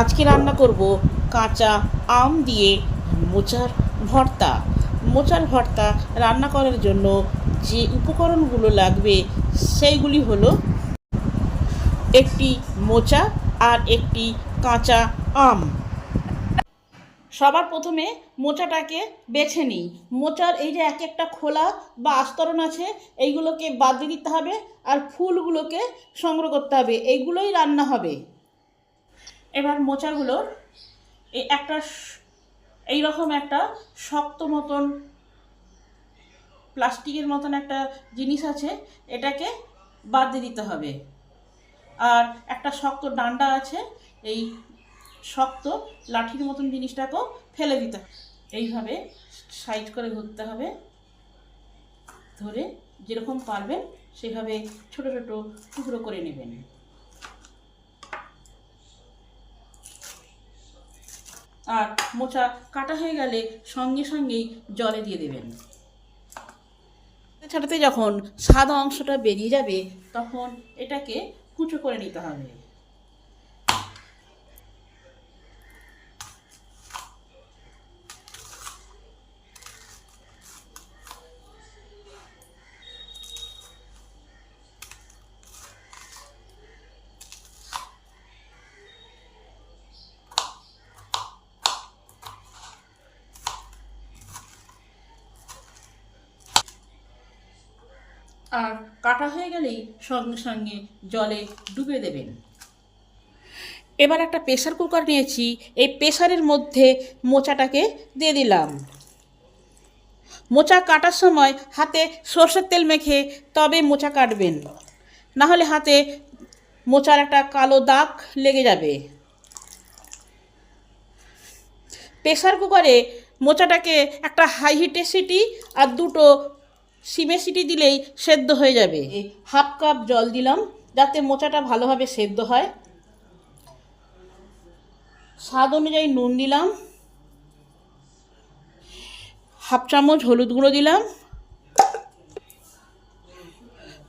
আজকে রান্না করব কাঁচা আম দিয়ে মোচার ভর্তা। মোচার ভর্তা রান্না করার জন্য যে উপকরণগুলো লাগবে সেইগুলি হলো একটি মোচা আর একটি কাঁচা আম। সবার প্রথমে মোচাটাকে বেছে নিই। মোচার এই যে এক একটা খোলা বা আস্তরণ আছে, এইগুলোকে বাদ দিয়ে দিতে হবে আর ফুলগুলোকে সংগ্রহ করতে হবে। এইগুলোই রান্না হবে। এবার মোচাগুলোর এই একটা স- এইরকম একটা শক্ত মতন প্লাস্টিকের মতন একটা জিনিস আছে, এটাকে বাদ দিয়ে দিতে হবে। আর একটা শক্ত ডান্ডা আছে, এই শক্ত লাঠির মতন জিনিসটাকেও ফেলে দিতে এইভাবে সাইজ করে ধরতে হবে। ধরে যেরকম পারবেন, সেভাবে ছোট ছোট টুকরো করে নেবেন। আর মোচা কাটা হয়ে গেলে সঙ্গে সঙ্গেই জলে দিয়ে দেবেন। ছাড়াতে যখন সাদা অংশটা বেরিয়ে যাবে, তখন এটাকে কুচো করে নিতে হবে। আর কাটা হয়ে গেলেই সঙ্গে সঙ্গে জলে ডুবে দেবেন। এবার একটা প্রেশার কুকার নিয়েছি, এই প্রেশারের মধ্যে মোচাটাকে দিয়ে দিলাম। মোচা কাটার সময় হাতে সর্ষের তেল মেখে তবে মোচা কাটবেন, না হলে হাতে মোচার একটা কালো দাগ লেগে যাবে। প্রেশার কুকারে মোচাটাকে একটা হাই হিটে সিটি আর দুটো সিমে সিটি দিলেই সেদ্ধ হয়ে যাবে। হাফ কাপ জল দিলাম, যাতে মোচাটা ভালোভাবে সেদ্ধ হয়। স্বাদ অনুযায়ী নুন দিলাম। হাফ চামচ হলুদ গুঁড়ো দিলাম।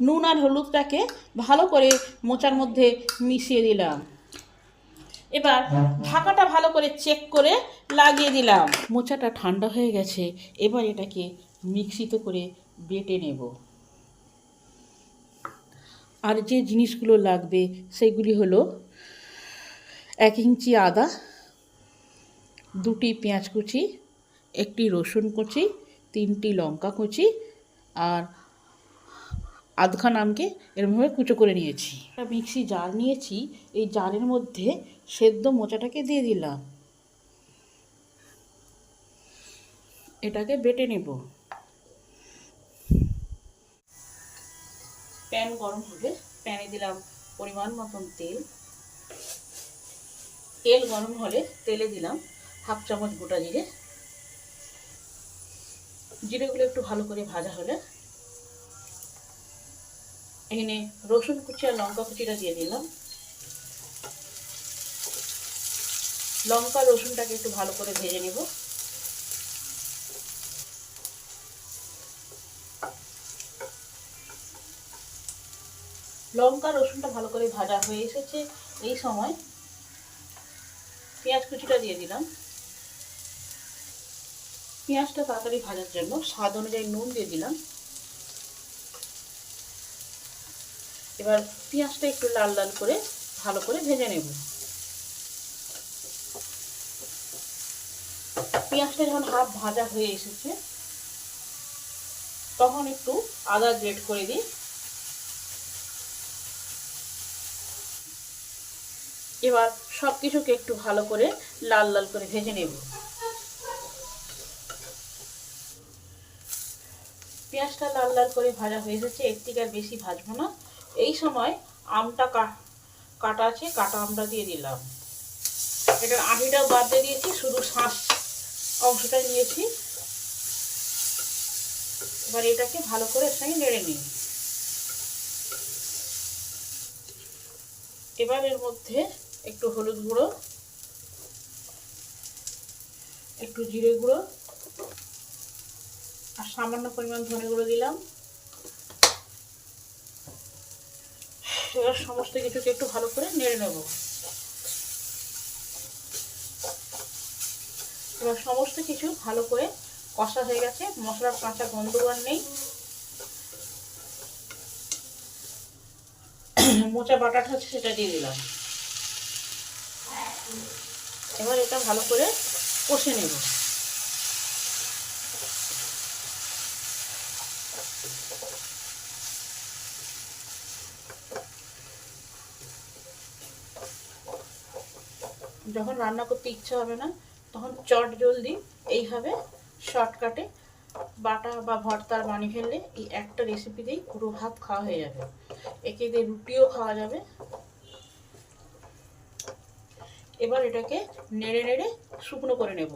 নুন আর হলুদটাকে ভালো করে মোচার মধ্যে মিশিয়ে দিলাম। এবার ঢাকাটা ভালো করে চেক করে লাগিয়ে দিলাম। মোচাটা ঠান্ডা হয়ে গেছে, এবার এটাকে মিক্সিতে করে বেটে নেব। আর যে জিনিসগুলো লাগবে, সেগুলি হলো এক ইঞ্চি আদা, দুটি পেঁয়াজ কুচি, একটি রসুন কুচি, তিনটি লঙ্কা কুচি আর আধখান আমকে এরমভাবে কুচো করে নিয়েছি। একটা মিক্সি জার নিয়েছি, এই জারের মধ্যে সেদ্ধ মোচাটাকে দিয়ে দিলাম। এটাকে বেটে নেব। প্যান গরম হবে। প্যানে দিলাম পরিমাণ মতন তেল। তেল গরম হলে তেলে দিলাম হাফ চামচ গোটা জিরে। জিরেগুলো একটু ভালো করে ভাজা হলে এখানে রসুন কুচি আর লঙ্কা কুচিটা দিয়ে দিলাম। লঙ্কা রসুনটাকে একটু ভালো করে ভেজে নেব। লঙ্কা রসুনটা ভালো করে ভাজা হয়ে এসেছে। এই সময় পেঁয়াজ কুচিটা দিয়ে দিলাম। পেঁয়াজটা তাড়াতাড়ি ভাজার জন্য স্বাদ অনুযায়ী নুন দিয়ে দিলাম। এবার পেঁয়াজটা একটু লাল লাল করে ভালো করে ভেজে নেব। পেঁয়াজটা যখন হাফ ভাজা হয়ে এসেছে, তখন একটু আদা গ্রেট করে দিই। এবার সব কিছুকে একটু ভালো করে লাল লাল করে ভেজে নেব। পেঁয়াজটা লাল লাল করে ভাজা হয়ে এসেছে, এর থেকে আর বেশি ভাজবো না। এই সময় আমটা কাটা আছে, কাটা আমটা দিয়ে দিলাম। এটা আটিটাও বাদ দিয়ে দিয়েছি, শুধু শাঁস অংশটা নিয়েছি। এবার এটাকে ভালো করে এর সঙ্গে নেড়ে নিই। এবার এর মধ্যে একটু হলুদ গুঁড়ো, একটু জিরে গুঁড়ো, আর সামান্য পরিমাণ ধনে গুঁড়ো দিলাম। এবার সমস্ত কিছুকে একটু ভালো করে নেড়ে নেব। এবার সমস্ত কিছু ভালো করে কষা হয়ে গেছে, মশলার কাঁচা গন্ধ নেই। মোচা বাটাটা হচ্ছে সেটা দিয়ে দিলাম। এবার এটা ভালো করে কষে নেব। যখন রান্না করতে ইচ্ছা হবে না, তখন চট জলদি এইভাবে শর্টকাটে বাটা বা ভর্তার বানিয়ে ফেললে এই একটা রেসিপি দিয়েই পুরো ভাত খাওয়া হয়ে যাবে। একে দিয়ে রুটিও খাওয়া যাবে। এবার এটাকে নেড়ে নেড়ে শুকনো করে নেব।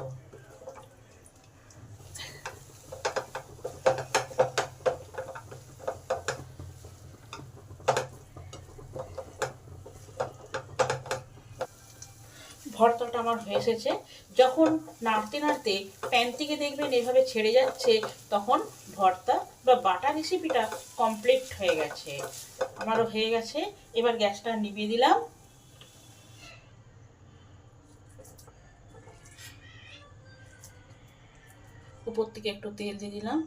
ভর্তাটা আমার হয়ে এসেছে। যখন নাড়তে নাড়তে প্যান থেকে দেখবেন এভাবে ছেড়ে যাচ্ছে, তখন ভর্তা বা বাটা রেসিপিটা কমপ্লিট হয়ে গেছে। আমারও হয়ে গেছে। এবার গ্যাসটা নিভিয়ে দিলাম। উপর থেকে একটু তেল দিয়ে দিলাম।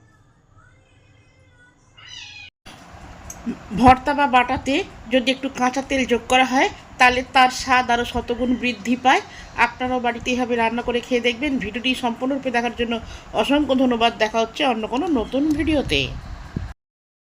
ভর্তা বা বাটাতে যদি একটু কাঁচা তেল যোগ করা হয়, তাহলে তার স্বাদ আরও শতগুণ বৃদ্ধি পায়। আপনারাও বাড়িতে এভাবে রান্না করে খেয়ে দেখবেন। ভিডিওটি সম্পূর্ণরূপে দেখার জন্য অসংখ্য ধন্যবাদ। দেখা হচ্ছে অন্য কোনো নতুন ভিডিওতে।